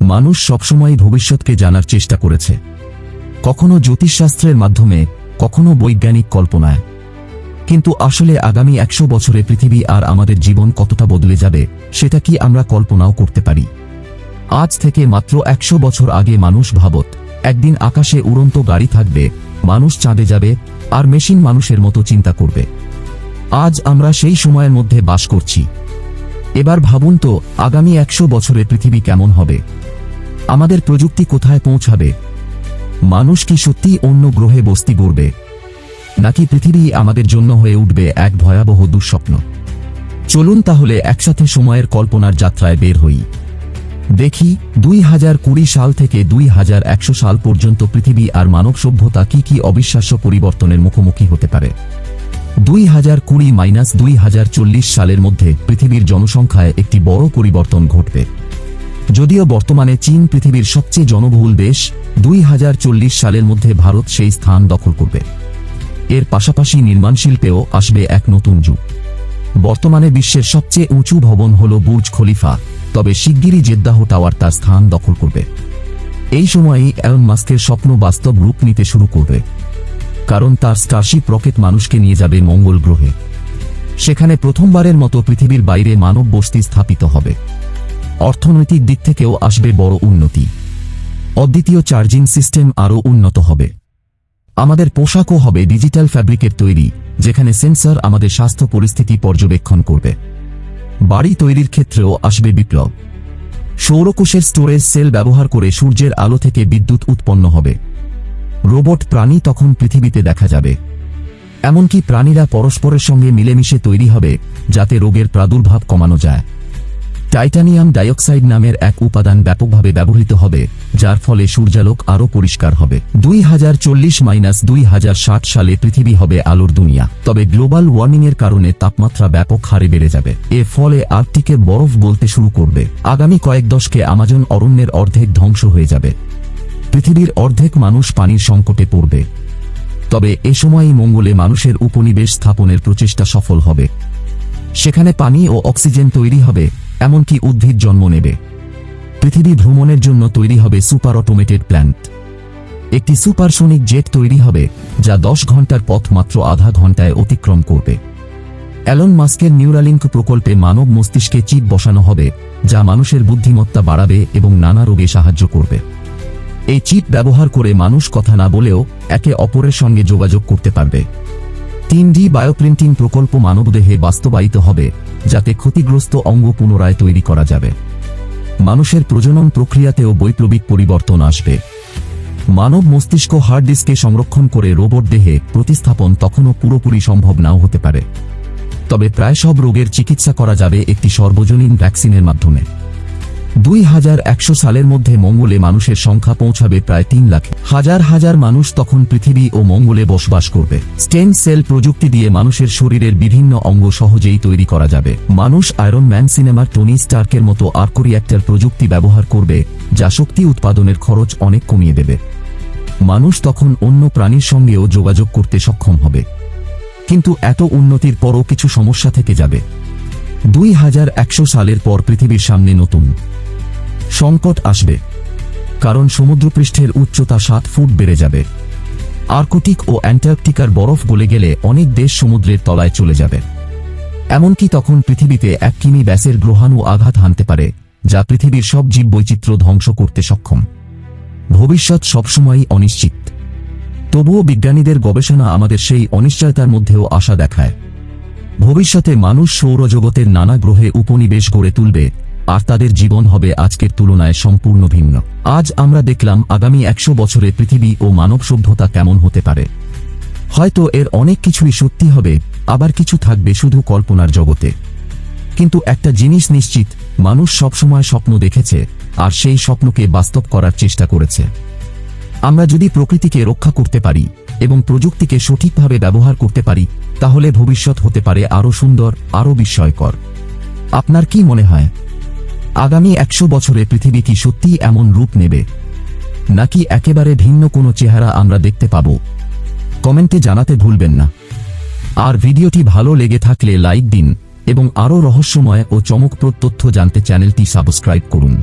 মানুষ সবসময় ভবিষ্যৎকে জানার চেষ্টা করেছে। কখনো জ্যোতিষশাস্ত্রের মাধ্যমে, কখনো বৈজ্ঞানিক কল্পনায়। কিন্তু আসলে আগামী একশো বছরে পৃথিবী আর আমাদের জীবন কতটা বদলে যাবে, সেটা কি আমরা কল্পনাও করতে পারি। আজ থেকে মাত্র একশো বছর আগে মানুষ ভাবত, একদিন আকাশে উড়ন্ত গাড়ি থাকবে, মানুষ চাঁদে যাবে, আর মেশিন মানুষের মতো চিন্তা করবে। আজ আমরা সেই সময়ের মধ্যে বাস করছি। এবার ভাবুন তো, আগামী একশো বছরে পৃথিবী কেমন হবে? আমাদের প্রযুক্তি কোথায় পৌঁছাবে? মানুষ কি সত্যি অন্য গ্রহে বস্তি গড়বে? নাকি পৃথিবী আমাদের জন্য হয়ে উঠবে এক ভয়াবহ দুঃস্বপ্ন? চলুন তাহলে একসাথে সময়ের কল্পনার যাত্রায় বের হই। দেখি, দুই হাজার কুড়ি সাল থেকে দুই হাজার একশো সাল পর্যন্ত পৃথিবী আর মানব সভ্যতা কি কি অবিশ্বাস্য পরিবর্তনের মুখোমুখি হতে পারে? দুই হাজার কুড়ি মাইনাস দুই হাজার চল্লিশ সালের মধ্যে পৃথিবীর জনসংখ্যায় একটি বড় পরিবর্তন ঘটবে। যদিও বর্তমানে চীন পৃথিবীর সবচেয়ে জনবহুল দেশ, দুই হাজার চল্লিশ সালের মধ্যে ভারত সেই স্থান দখল করবে। এর পাশাপাশি নির্মাণ শিল্পেও আসবে এক নতুন যুগ। বর্তমানে বিশ্বের সবচেয়ে উঁচু ভবন হল বুর্জ খলিফা, তবে শিগগিরই জেদ্দাহ টাওয়ার তার স্থান দখল করবে। এই সময়েই অ্যালন মাস্কের স্বপ্ন বাস্তব রূপ নিতে শুরু করবে। কারণ তার স্টারশিপ রকেট মানুষকে নিয়ে যাবে মঙ্গল গ্রহে। সেখানে প্রথমবারের মতো পৃথিবীর বাইরে মানব বস্তি স্থাপিত হবে। অর্থনৈতিক দিক থেকেও আসবে বড় উন্নতি। অদ্বিতীয় চার্জিং সিস্টেম আরও উন্নত হবে। আমাদের পোশাকও হবে ডিজিটাল ফ্যাব্রিকের তৈরি, যেখানে সেন্সর আমাদের স্বাস্থ্য পরিস্থিতি পর্যবেক্ষণ করবে। বাড়ি তৈরির ক্ষেত্রেও আসবে বিপ্লব। সৌরকোষের স্টোরেজ সেল ব্যবহার করে সূর্যের আলো থেকে বিদ্যুৎ উৎপন্ন হবে। রোবট প্রাণী তখন পৃথিবীতে দেখা যাবে। এমনকি প্রাণীরা পরস্পরের সঙ্গে মিলেমিশে তৈরি হবে, যাতে রোগের প্রাদুর্ভাব কমানো যায়। টাইটানিয়াম ডাইঅক্সাইড নামের এক উপাদান ব্যাপকভাবে ব্যবহৃত হবে, যার ফলে সূর্যালোক আরও পরিষ্কার হবে। দুই হাজার চল্লিশ মাইনাস দুই হাজার ষাট সালে পৃথিবী হবে আলোর দুনিয়া। তবে গ্লোবাল ওয়ার্মিংয়ের কারণে তাপমাত্রা ব্যাপক হারে বেড়ে যাবে। এর ফলে আর্কটিকে বরফ বলতে শুরু করবে। আগামী কয়েক দশকে আমাজন অরণ্যের অর্ধেক ধ্বংস হয়ে যাবে। পৃথিবীর অর্ধেক মানুষ পানির সংকটে পড়বে। তবে এ সময়ই মঙ্গলে মানুষের উপনিবেশ স্থাপনের প্রচেষ্টা সফল হবে। সেখানে পানি ও অক্সিজেন তৈরি হবে, এমনকি উদ্ভিদ জন্ম নেবে। পৃথিবী ভ্রমণের জন্য তৈরি হবে সুপার অটোমেটেড প্ল্যান্ট। একটি সুপারসোনিক জেট তৈরি হবে, যা দশ ঘণ্টার পথ মাত্র আধা ঘন্টায় অতিক্রম করবে। অ্যালন মাস্কের নিউরালিঙ্ক প্রকল্পে মানব মস্তিষ্কে চিপ বসানো হবে, যা মানুষের বুদ্ধিমত্তা বাড়াবে এবং নানা রোগে সাহায্য করবে। এই চিপ ব্যবহার করে মানুষ কথা না বলেও একে অপরের সঙ্গে যোগাযোগ করতে পারবে। তিন ডি বায়োপ্রিন্টিং প্রকল্প মানবদেহে বাস্তবায়িত হবে, যাতে ক্ষতিগ্রস্ত অঙ্গ পুনরায় তৈরি করা যাবে। মানুষের প্রজনন প্রক্রিয়াতেও বৈপ্লবিক পরিবর্তন আসবে। মানব মস্তিষ্ক হার্ড ডিস্কে সংরক্ষণ করে রোবট দেহে প্রতিস্থাপন তখনও পুরোপুরি সম্ভব নাও হতে পারে। তবে প্রায় সব রোগের চিকিৎসা করা যাবে একটি সর্বজনীন ভ্যাকসিনের মাধ্যমে। দুই হাজার একশো সালের মধ্যে মঙ্গলে মানুষের সংখ্যা পৌঁছাবে প্রায় তিন লাখ। হাজার হাজার মানুষ তখন পৃথিবী ও মঙ্গলে বসবাস করবে। স্টেম সেল প্রযুক্তি দিয়ে মানুষের শরীরের বিভিন্ন অঙ্গ সহজেই তৈরি করা যাবে। মানুষ আয়রন ম্যান সিনেমার টনি স্টার্কের মতো আর্কোরিয়াক্টার প্রযুক্তি ব্যবহার করবে, যা শক্তি উৎপাদনের খরচ অনেক কমিয়ে দেবে। মানুষ তখন অন্য প্রাণীর সঙ্গেও যোগাযোগ করতে সক্ষম হবে। কিন্তু এত উন্নতির পরও কিছু সমস্যা থেকে যাবে। দুই হাজার একশো সালের পর পৃথিবীর সামনে নতুন। সংকট আসবে, কারণ সমুদ্রপৃষ্ঠের উচ্চতা সাত ফুট বেড়ে যাবে। আর্কটিক ও অ্যান্টার্কটিকার বরফ গলে গেলে অনেক দেশ সমুদ্রের তলায় চলে যাবে। এমনকি তখন পৃথিবীতে এক কিমি ব্যাসের গ্রহাণু আঘাত হানতে পারে, যা পৃথিবীর সব জীববৈচিত্র্য ধ্বংস করতে সক্ষম। ভবিষ্যৎ সবসময়ই অনিশ্চিত। তবুও বিজ্ঞানীদের গবেষণা আমাদের সেই অনিশ্চয়তার মধ্যেও আশা দেখায়। ভবিষ্যতে মানুষ সৌরজগতের নানা গ্রহে উপনিবেশ গড়ে তুলবে আর তাদের জীবন হবে আজকের তুলনায় সম্পূর্ণ ভিন্ন। আজ আমরা দেখলাম আগামী একশো বছরে পৃথিবী ও মানব সভ্যতা কেমন হতে পারে। হয়তো এর অনেক কিছুই সত্যি হবে, আবার কিছু থাকবে শুধু কল্পনার জগতে। কিন্তু একটা জিনিস নিশ্চিত, মানুষ সবসময় স্বপ্ন দেখেছে, আর সেই স্বপ্নকে বাস্তব করার চেষ্টা করেছে। আমরা যদি প্রকৃতিকে রক্ষা করতে পারি, এবং প্রযুক্তিকে সঠিকভাবে ব্যবহার করতে পারি, তাহলে ভবিষ্যৎ হতে পারে আরও সুন্দর আরও বিস্ময়কর। আপনার কি মনে হয়? আগামী একশো বছরে পৃথিবী কি সত্যি এমন রূপ নেবে। নাকি একেবারে ভিন্ন কোনো চেহারা আমরা দেখতে পাব? কমেন্টে জানাতে ভুলবেন না। আর ভিডিওটি ভালো লেগে থাকলে লাইক দিন এবং আরও রহস্যময় ও চমকপ্রদ তথ্য জানতে চ্যানেলটি সাবস্ক্রাইব করুন।